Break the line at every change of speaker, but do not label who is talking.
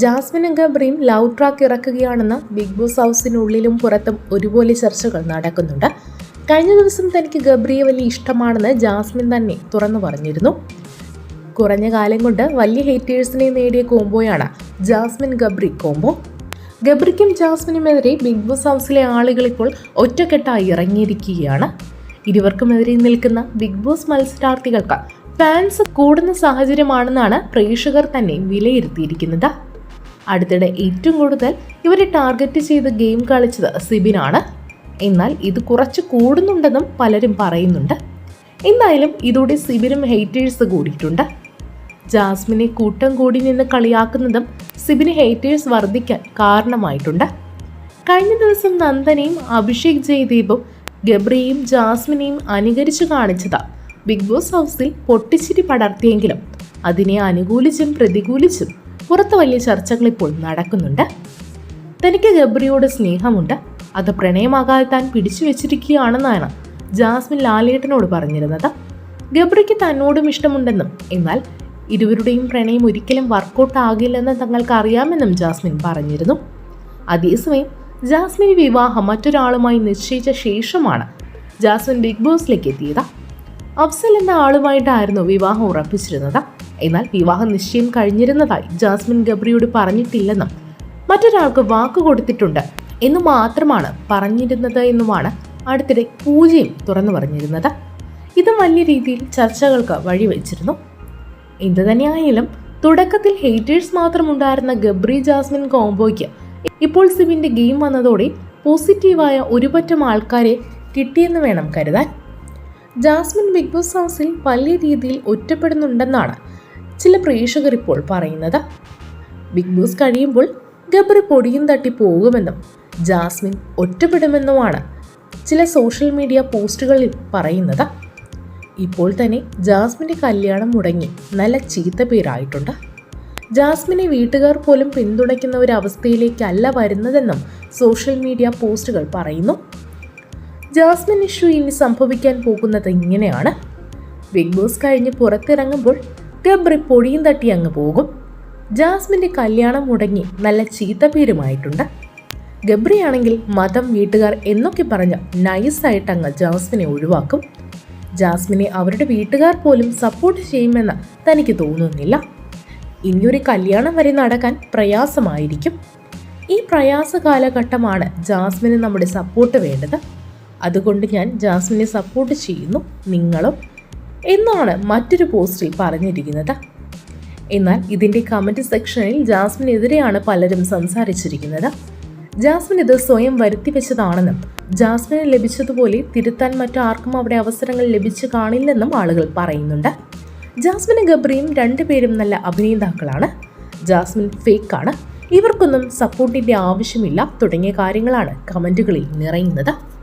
ജാസ്മിനും ഗബ്രിയും love track ഇറക്കുകയാണെന്ന് ബിഗ് ബോസ് ഹൗസിനുള്ളിലും പുറത്തും ഒരുപോലെ ചർച്ചകൾ നടക്കുന്നുണ്ട്. കഴിഞ്ഞ ദിവസം തനിക്ക് ഗബ്രിയെ വലിയ ഇഷ്ടമാണെന്ന് ജാസ്മിൻ തന്നെ തുറന്നു പറഞ്ഞിരുന്നു. കുറഞ്ഞ കാലം കൊണ്ട് വലിയ ഹേറ്റേഴ്സിനെ നേടിയ കോംബോയാണ് ജാസ്മിൻ ഗബ്രി കോംബോ. ഗബ്രിക്കും ജാസ്മിനുമെതിരെ ബിഗ് ബോസ് ഹൗസിലെ ആളുകൾ ഇപ്പോൾ ഒറ്റക്കെട്ടായി ഇറങ്ങിയിരിക്കുകയാണ്. ഇരുവർക്കുമെതിരെ നിൽക്കുന്ന ബിഗ് ബോസ് മത്സരാർത്ഥികൾക്ക് ഫാൻസ് കൂടുന്ന സാഹചര്യമാണെന്നാണ് പ്രേക്ഷകർ തന്നെ വിലയിരുത്തിയിരിക്കുന്നത്. അടുത്തിടെ ഏറ്റവും കൂടുതൽ ഇവരെ ടാർഗറ്റ് ചെയ്ത് ഗെയിം കളിച്ചത് സിബിനാണ്. എന്നാൽ ഇത് കുറച്ച് കൂടുന്നുണ്ടെന്നും പലരും പറയുന്നുണ്ട്. എന്തായാലും ഇതോടെ സിബിനും ഹെയ്റ്റേഴ്സ് കൂടിയിട്ടുണ്ട്. ജാസ്മിനെ കൂട്ടം കൂടി നിന്ന് കളിയാക്കുന്നതും സിബിന് ഹേറ്റേഴ്സ് വർദ്ധിക്കാൻ കാരണമായിട്ടുണ്ട്. കഴിഞ്ഞ ദിവസം നന്ദനയും അഭിഷേക് ജയദീപും ഗബ്രിയും ജാസ്മിനെയും അനുകരിച്ചു കാണിച്ചത്. ബിഗ് ബോസ് ഹൗസിൽ പൊട്ടിച്ചിരി പടർത്തിയെങ്കിലും അതിനെ അനുകൂലിച്ചും പ്രതികൂലിച്ചും പുറത്ത് വലിയ ചർച്ചകൾ ഇപ്പോൾ നടക്കുന്നുണ്ട്. തനിക്ക് ഗബ്രിയോട് സ്നേഹമുണ്ട്. അത് പ്രണയമാകാതെ താൻ പിടിച്ചു വെച്ചിരിക്കുകയാണെന്നാണ് ജാസ്മിൻ ലാലേട്ടനോട് പറഞ്ഞിരുന്നത്. ഗബ്രിക്ക് തന്നോടും ഇഷ്ടമുണ്ടെന്നും എന്നാൽ ഇരുവരുടെയും പ്രണയം ഒരിക്കലും വർക്കൗട്ട് ആകില്ലെന്ന് തങ്ങൾക്ക് അറിയാമെന്നും ജാസ്മിൻ പറഞ്ഞിരുന്നു. അതേസമയം ജാസ്മിൻ വിവാഹം മറ്റൊരാളുമായി നിശ്ചയിച്ച ശേഷമാണ് ജാസ്മിൻ ബിഗ് ബോസിലേക്ക് എത്തിയത്. അഫ്സൽ എന്ന ആളുമായിട്ടായിരുന്നു വിവാഹം ഉറപ്പിച്ചിരുന്നത്. എന്നാൽ വിവാഹ നിശ്ചയം കഴിഞ്ഞിരുന്നതായി ജാസ്മിൻ ഗബ്രിയോട് പറഞ്ഞിട്ടില്ലെന്നും മറ്റൊരാൾക്ക് വാക്ക് കൊടുത്തിട്ടുണ്ട് എന്ന് മാത്രമാണ് പറഞ്ഞിരുന്നത് എന്നുമാണ് അടുത്തിടെ പൂജയും തുറന്നു പറഞ്ഞിരുന്നത്. ഇത് വലിയ രീതിയിൽ ചർച്ചകൾക്ക് വഴിവെച്ചിരുന്നു. എന്തു തന്നെയായാലും തുടക്കത്തിൽ ഹേറ്റേഴ്സ് മാത്രമുണ്ടായിരുന്ന ഗബ്രി ജാസ്മിൻ കോംബോയ്ക്ക് ഇപ്പോൾ സിബിന്റെ ഗെയിം വന്നതോടെ പോസിറ്റീവായ ഒരുപറ്റം ആൾക്കാരെ കിട്ടിയെന്ന് വേണം കരുതാൻ. ജാസ്മിൻ ബിഗ് ബോസ് ഹൗസിൽ വലിയ രീതിയിൽ ഒറ്റപ്പെടുന്നുണ്ടെന്നാണ് ചില പ്രേക്ഷകർ ഇപ്പോൾ പറയുന്നത്. ബിഗ് ബോസ് കഴിയുമ്പോൾ ഗബ്രി പൊടിയും തട്ടി പോകുമെന്നും ജാസ്മിൻ ഒറ്റപ്പെടുമെന്നുമാണ് ചില സോഷ്യൽ മീഡിയ പോസ്റ്റുകളിൽ പറയുന്നത്. ഇപ്പോൾ തന്നെ ജാസ്മിന്റെ കല്യാണം മുടങ്ങി നല്ല ചീത്ത പേരായിട്ടുണ്ട്. ജാസ്മിനെ വീട്ടുകാർ പോലും പിന്തുണയ്ക്കുന്ന ഒരു അവസ്ഥയിലേക്കല്ല വരുന്നതെന്നും സോഷ്യൽ മീഡിയ പോസ്റ്റുകൾ പറയുന്നു. ജാസ്മിൻ ഇഷ്യൂ ഇനി സംഭവിക്കാൻ പോകുന്നത് ഇങ്ങനെയാണ്. ബിഗ് ബോസ് കഴിഞ്ഞ് പുറത്തിറങ്ങുമ്പോൾ ഗബ്രി പൊടിയും തട്ടി അങ്ങ് പോകും. ജാസ്മിന്റെ കല്യാണം മുടങ്ങി നല്ല ചീത്ത പേരുമായിട്ടുണ്ട്. ഗബ്രിയാണെങ്കിൽ മതം വീട്ടുകാർ എന്നൊക്കെ പറഞ്ഞ് നൈസായിട്ട് അങ്ങ് ജാസ്മിനെ ഒഴിവാക്കും. ജാസ്മിനെ അവരുടെ വീട്ടുകാർ പോലും സപ്പോർട്ട് ചെയ്യുമെന്ന് തനിക്ക് തോന്നുന്നില്ല. ഇനിയൊരു കല്യാണം വരെ നടക്കാൻ പ്രയാസമായിരിക്കും. ഈ പ്രയാസ കാലഘട്ടമാണ് ജാസ്മിന് നമ്മുടെ സപ്പോർട്ട് വേണ്ടത്. അതുകൊണ്ട് ഞാൻ ജാസ്മിനെ സപ്പോർട്ട് ചെയ്യുന്നു. നിങ്ങളും എന്നാണ് മറ്റൊരു പോസ്റ്റിൽ പറഞ്ഞിരിക്കുന്നത്. എന്നാൽ ഇതിന്റെ കമന്റ് സെക്ഷനിൽ ജാസ്മിനെതിരെയാണ് പലരും സംസാരിച്ചിരിക്കുന്നത്. ജാസ്മിൻ ഇത് സ്വയം വരുത്തി വെച്ചതാണെന്നും ജാസ്മിന് ലഭിച്ചതുപോലെ തിരുത്താൻ മറ്റാർക്കും അവിടെ അവസരങ്ങൾ ലഭിച്ചു കാണില്ലെന്നും ആളുകൾ പറയുന്നുണ്ട്. ജാസ്മിനും ഗബ്രിയും രണ്ടുപേരും നല്ല അഭിനേതാക്കളാണ്. ജാസ്മിൻ ഫേക്കാണ്. ഇവർക്കൊന്നും സപ്പോർട്ടിന്റെ ആവശ്യമില്ല തുടങ്ങിയ കാര്യങ്ങളാണ് കമന്റുകളിൽ നിറയുന്നത്.